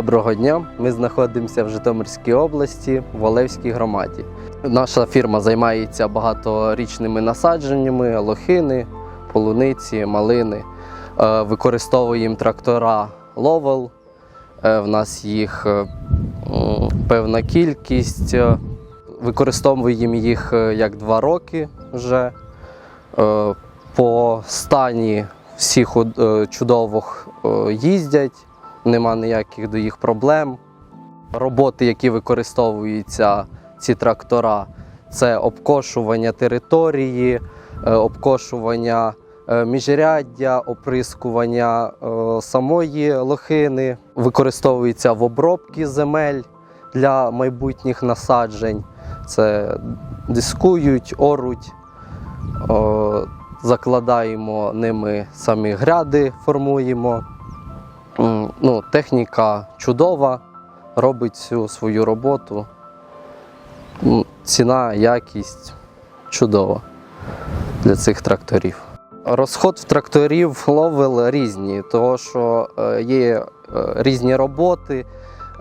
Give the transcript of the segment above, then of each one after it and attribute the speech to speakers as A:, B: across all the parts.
A: дня. Ми знаходимося в Житомирській області, в Олевській громаді. Наша фірма займається багаторічними насадженнями, лохини, полуниці, малини. Е, Використовуємо трактора Ловел. Е, В нас їх е, певна кількість. Використовуємо їх як два роки вже. По стані всі худ- чудово е, їздять, нема ніяких до їх проблем. Роботи, які використовуються ці трактора, це обкошування території, е, обкошування е, міжряддя, оприскування е, самої лохини, використовується в обробці земель для майбутніх насаджень. Це дискують, оруть, закладаємо ними самі гряди, формуємо. Ну, техніка чудова, робить всю свою роботу. Ціна, якість чудова для цих тракторів. Розход в тракторів ловел різні, тому що е, є е, різні роботи.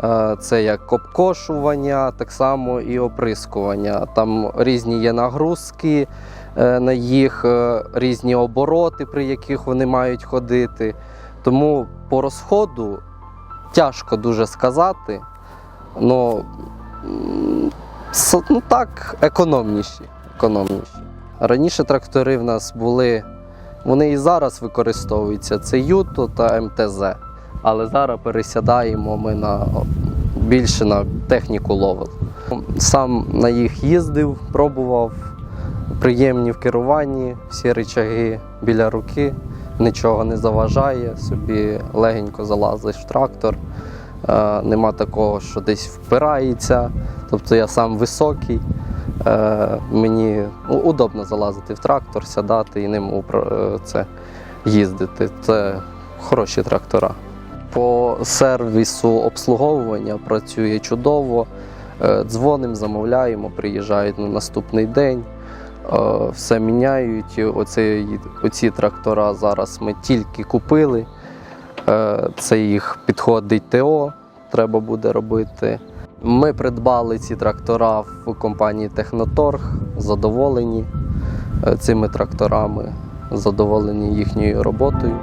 A: Е, Це як обкошування, так само і оприскування. Там різні є нагрузки на їх, різні обороти, при яких вони мають ходити. Тому по розходу тяжко дуже сказати. С- ну так, економніші. економніші. Раніше трактори в нас були, вони і зараз використовуються. Це Юто та МТЗ. Але зараз пересядаємо ми на більше на техніку ловел. Сам на їх їздив, пробував, приємні в керуванні, всі речаги біля руки, нічого не заважає, собі легенько залазиш в трактор. Е, нема такого, що десь впирається. Тобто я сам високий. Е, мені удобно залазити в трактор, сядати і ним е, це, їздити. Це хороші трактора. По сервісу обслуговування працює чудово. Е, Дзвонимо, замовляємо, приїжджають на наступний день. Е, Все міняють. Оці, оці трактора зараз ми тільки купили. Е, Це їх підходить ТО, треба буде робити. Ми придбали ці трактора в компанії Техноторг, задоволені е, цими тракторами, задоволені їхньою роботою.